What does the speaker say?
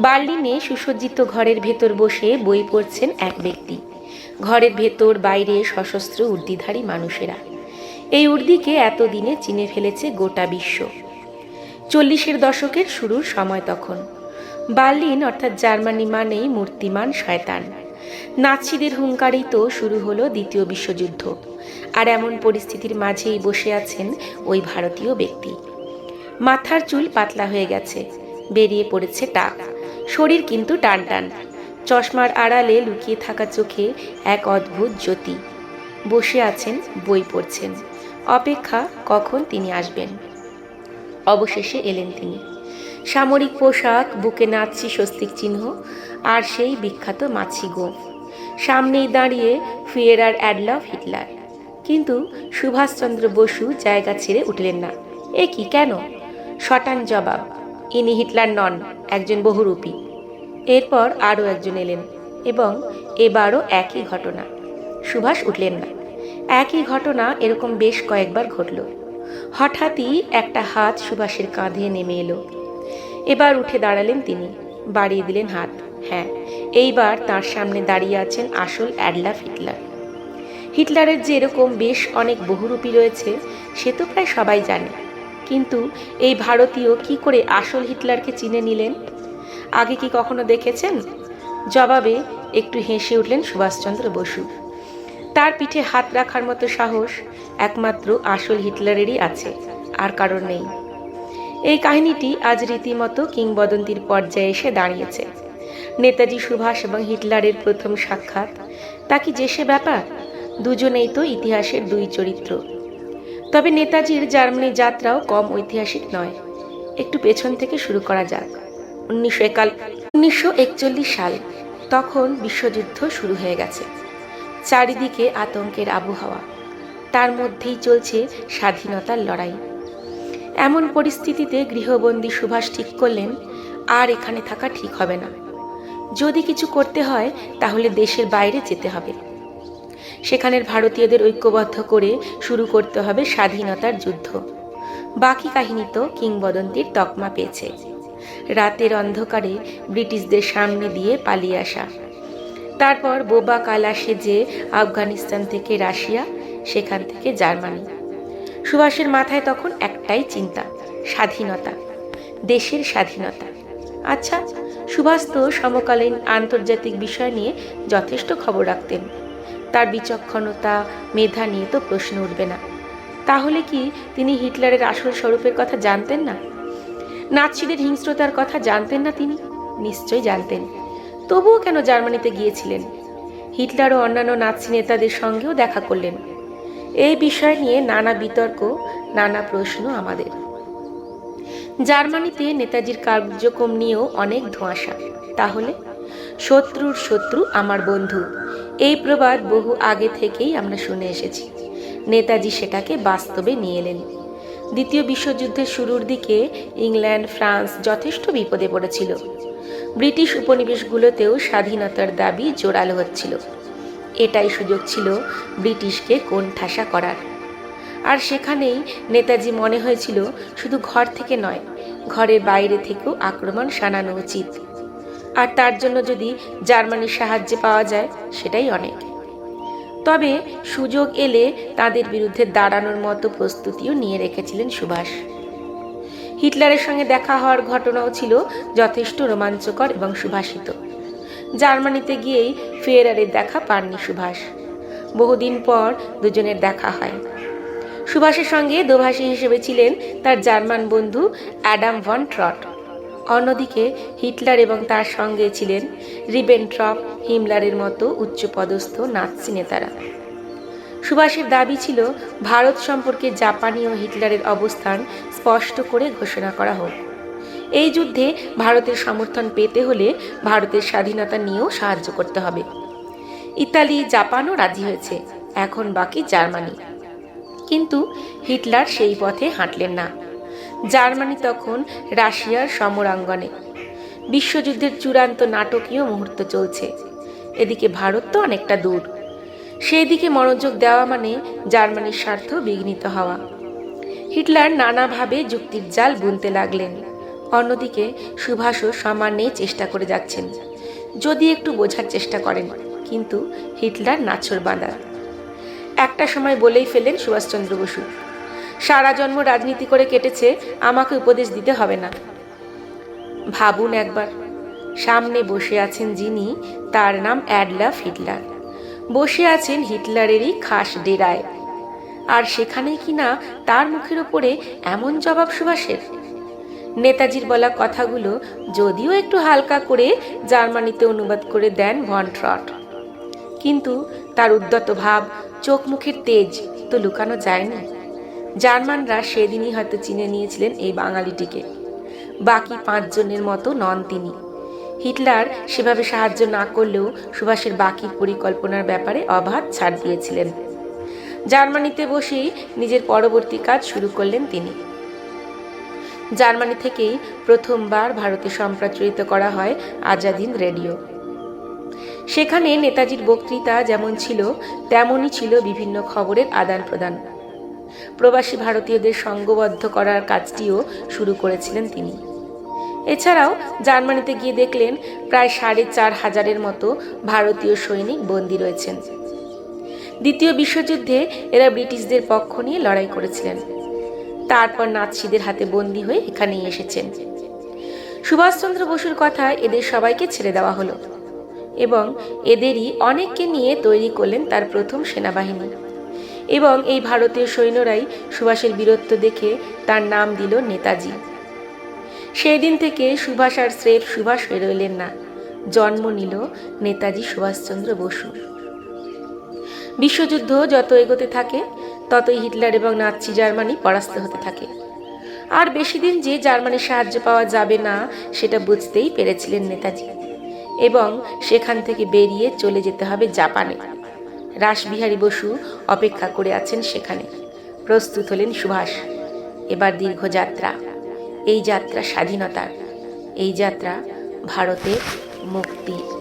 বার্লিনে সুসজ্জিত ঘরের ভেতর বসে বই পড়ছেন এক ব্যক্তি। ঘরের ভেতর বাইরে সশস্ত্র উর্দিধারী মানুষেরা। এই উর্দিকে এতদিনে চিনে ফেলেছে গোটা বিশ্ব। চল্লিশের দশকের শুরুর সময় তখন। বার্লিন অর্থাৎ জার্মানি মানেই মূর্তিমান শয়তান। নাৎসিদের হুঙ্কারেই তো শুরু হলো দ্বিতীয় বিশ্বযুদ্ধ। আর এমন পরিস্থিতির মাঝেই বসে আছেন ওই ভারতীয় ব্যক্তি। মাথার চুল পাতলা হয়ে গেছে, বেরিয়ে পড়েছে টাক। শরীর কিন্তু টান টান চশমার আড়ালে লুকিয়ে থাকা চোখে এক অদ্ভুত জ্যোতি। বসে আছেন, বই পড়ছেন। অপেক্ষা কখন তিনি আসবেন? অবশেষে এলেন তিনি। সামরিক পোশাক, বুকে নাচছি স্বস্তিক চিহ্ন, আর সেই বিখ্যাত মাছি গোঁফ সামনেই দাঁড়িয়ে ফিয়েরার অ্যাডলফ হিটলার। কিন্তু সুভাষচন্দ্র বসু জায়গা ছেড়ে উঠলেন না। এ কি কেন? শটান জবাব। ইনি হিটলার নন, একজন বহুরূপী। এরপর আরও একজন এলেন এবং এবারও একই ঘটনা। সুভাষ উঠলেন না। একই ঘটনা এরকম বেশ কয়েকবার ঘটল। হঠাৎই একটা হাত সুভাষের কাঁধে নেমে এলো। এবার উঠে দাঁড়ালেন তিনি, বাড়িয়ে দিলেন হাত। হ্যাঁ এইবার তার সামনে দাঁড়িয়ে আছেন আসল অ্যাডলাফ হিটলার। হিটলারের যে এরকম বেশ অনেক বহুরূপী রয়েছে, সে তো প্রায় সবাই জানে। কিন্তু এই ভারতীয় কি করে আসল হিটলারকে চিনে নিলেন? আগে কি কখনো দেখেছেন? জবাবে একটু হেসে উঠলেন সুভাষচন্দ্র বসু। তার পিঠে হাত রাখার মতো সাহস একমাত্র আসল হিটলারেরই আছে, আর কারণ নেই। এই কাহিনীটি আজ রীতিমতো কিংবদন্তির পর্যায়ে এসে দাঁড়িয়েছে। নেতাজি সুভাষ এবং হিটলারের প্রথম সাক্ষাৎ, তা কি যে সে ব্যাপার? দুজনেই তো ইতিহাসের দুই চরিত্র। তবে নেতাজির জার্মানি যাত্রাও কম ঐতিহাসিক নয়। একটু পেছন থেকে শুরু করা যাক। উনিশশো একাল, উনিশশো একচল্লিশ সাল, তখন বিশ্বযুদ্ধ শুরু হয়ে গেছে। চারিদিকে আতঙ্কের আবহাওয়া। তার মধ্যেই চলছে স্বাধীনতার লড়াই। এমন পরিস্থিতিতে গৃহবন্দী সুভাষ ঠিক করলেন, আর এখানে থাকা ঠিক হবে না। যদি কিছু করতে হয়, তাহলে দেশের বাইরে যেতে হবে। সেখানের ভারতীয়দের ঐক্যবদ্ধ করে শুরু করতে হবে স্বাধীনতার যুদ্ধ। বাকি কাহিনী তো কিংবদন্তির তকমা পেয়েছে। রাতের অন্ধকারে ব্রিটিশদের সামনে দিয়ে পালিয়ে আসা। তারপর বোবা কালা সেজে আফগানিস্তান থেকে রাশিয়া, সেখান থেকে জার্মানি। সুভাষের মাথায় তখন একটাই চিন্তা, স্বাধীনতা, দেশের স্বাধীনতা। আচ্ছা সুভাষ তো সমকালীন আন্তর্জাতিক বিষয় নিয়ে যথেষ্ট খবর রাখতেন। তার বিচক্ষণতা, মেধা নিয়ে তো প্রশ্ন উঠবে না। তাহলে কি তিনি হিটলারের আসল স্বরূপের কথা জানতেন না? নাৎসিদের হিংস্রতার কথা জানতেন না তিনি? নিশ্চয় জানতেন। তবুও কেন জার্মানিতে গিয়েছিলেন? হিটলার ও অন্যান্য নাৎসি নেতাদের সঙ্গেও দেখা করলেন। এই বিষয় নিয়ে নানা বিতর্ক, নানা প্রশ্ন আমাদের। জার্মানিতে নেতাজির কার্যক্রম নিয়েও অনেক ধোঁয়াশা। তাহলে? শত্রুর শত্রু আমার বন্ধু। এই প্রবাদ বহু আগে থেকেই আমরা শুনে এসেছি। নেতাজি সেটাকে বাস্তবে নিয়ে এলেন। দ্বিতীয় বিশ্বযুদ্ধের শুরুর দিকে ইংল্যান্ড, ফ্রান্স যথেষ্ট বিপদে পড়েছিল। ব্রিটিশ উপনিবেশগুলোতেও স্বাধীনতার দাবি জোরালো হচ্ছিল। এটাই সুযোগ ছিল ব্রিটিশকে কোণঠাসা করার। আর সেখানেই নেতাজি মনে হয়েছিল শুধু ঘর থেকে নয়, ঘরের বাইরে থেকেও আক্রমণ শানানো উচিত। আর তার জন্য যদি জার্মানির সাহায্যে পাওয়া যায়, সেটাই অনেক। তবে সুযোগ এলে তাদের বিরুদ্ধে দাঁড়ানোর মতো প্রস্তুতিও নিয়ে রেখেছিলেন সুভাষ। হিটলারের সঙ্গে দেখা হওয়ার ঘটনাও ছিল যথেষ্ট রোমাঞ্চকর এবং সুভাষিত। জার্মানিতে গিয়েই ফেয়ারের দেখা পাননি সুভাষ। বহুদিন পর দুজনের দেখা হয়। সুভাষের সঙ্গে দোভাষী হিসেবে ছিলেন তার জার্মান বন্ধু অ্যাডাম ভন ট্রট। অন্যদিকে হিটলার এবং তার সঙ্গে ছিলেন রিবেনট্রপ হিমলারের মতো উচ্চপদস্থ নাৎসি নেতারা। সুভাষের দাবি ছিল, ভারত সম্পর্কে জাপানি ও হিটলারের অবস্থান স্পষ্ট করে ঘোষণা করা হোক। এই যুদ্ধে ভারতের সমর্থন পেতে হলে ভারতের স্বাধীনতা নিয়েও সাহায্য করতে হবে। ইতালি, জাপানও রাজি হয়েছে, এখন বাকি জার্মানি। কিন্তু হিটলার সেই পথে হাঁটলেন না। জার্মানি তখন রাশিয়ার সমরাঙ্গনে। বিশ্বযুদ্ধের চূড়ান্ত নাটকীয় মুহূর্ত চলছে। এদিকে ভারত তো অনেকটা দূর। সেই দিকে মনোযোগ দেওয়া মানে জার্মানির স্বার্থ বিঘ্নিত হওয়া। হিটলার নানাভাবে যুক্তির জাল বুনতে লাগলেন। অন্যদিকে সুভাষও সম্মানে চেষ্টা করে যাচ্ছেন। যদি একটু বোঝার চেষ্টা করেন, কিন্তু হিটলার নাছর বাঁধা। একটা সময় বলেই ফেলেন সুভাষচন্দ্র বসু। সারা জন্ম রাজনীতি করে কেটেছে, আমাকে উপদেশ দিতে হবে না। ভাবুন একবার, সামনে বসে আছেন যিনি, তার নাম অ্যাডলাফ হিটলার। বসে আছেন হিটলারেরই খাস ডেরায়। আর সেখানে কিনা তার মুখের ওপরে এমন জবাব সুভাষের? নেতাজির বলা কথাগুলো যদিও একটু হালকা করে জার্মানিতে অনুবাদ করে দেন ভন ট্রট। কিন্তু তার উদ্যত ভাব, চোখ মুখের তেজ তো লুকানো যায়নি। জার্মানরা সেদিনই হয়তো চিনে নিয়েছিলেন এই বাঙালিটিকে। বাকি পাঁচজনের মতো নন তিনি। হিটলার সেভাবে সাহায্য না করলেও সুভাষের বাকি পরিকল্পনার ব্যাপারে অবাধ ছাড় দিয়েছিলেন। জার্মানিতে বসেই নিজের পরবর্তী কাজ শুরু করলেন তিনি। জার্মানি থেকেই প্রথমবার ভারতে সম্প্রচারিত করা হয় আজাদিন রেডিও। সেখানে নেতাজির বক্তৃতা যেমন ছিল, তেমনই ছিল বিভিন্ন খবরের আদান প্রদান প্রবাসী ভারতীয়দের সঙ্গবদ্ধ করার কাজটিও শুরু করেছিলেন তিনি। এছাড়াও জার্মানিতে গিয়ে দেখলেন প্রায় সাড়ে চার হাজারের মতো ভারতীয় সৈনিক বন্দী রয়েছেন। দ্বিতীয় বিশ্বযুদ্ধে এরা ব্রিটিশদের পক্ষ নিয়ে লড়াই করেছিলেন। তারপর নাৎসিদের হাতে বন্দী হয়ে এখানেই এসেছেন। সুভাষচন্দ্র বসুর কথায় এদের সবাইকে ছেড়ে দেওয়া হলো এবং এদেরই অনেককে নিয়ে তৈরি করলেন তার প্রথম সেনাবাহিনী। এবং এই ভারতীয় সৈন্যরাই সুভাষের বীরত্ব দেখে তার নাম দিল নেতাজি। সেই দিন থেকে সুভাষ আর স্রেফ সুভাষ হয়ে রইলেন না। জন্ম নিল নেতাজি সুভাষচন্দ্র বসু। বিশ্বযুদ্ধ যত এগোতে থাকে, ততই হিটলার এবং নাৎসি জার্মানি পরাস্ত হতে থাকে। আর বেশি দিন যে জার্মানির সাহায্য পাওয়া যাবে না, সেটা বুঝতেই পেরেছিলেন নেতাজি। এবং সেখান থেকে বেরিয়ে চলে যেতে হবে জাপানে। রাসবিহারী বসু অপেক্ষা করে আছেন সেখানে। প্রস্তুত হলেন সুভাষ। এবার দীর্ঘ যাত্রা। এই যাত্রা স্বাধীনতার। এই যাত্রা ভারতের মুক্তির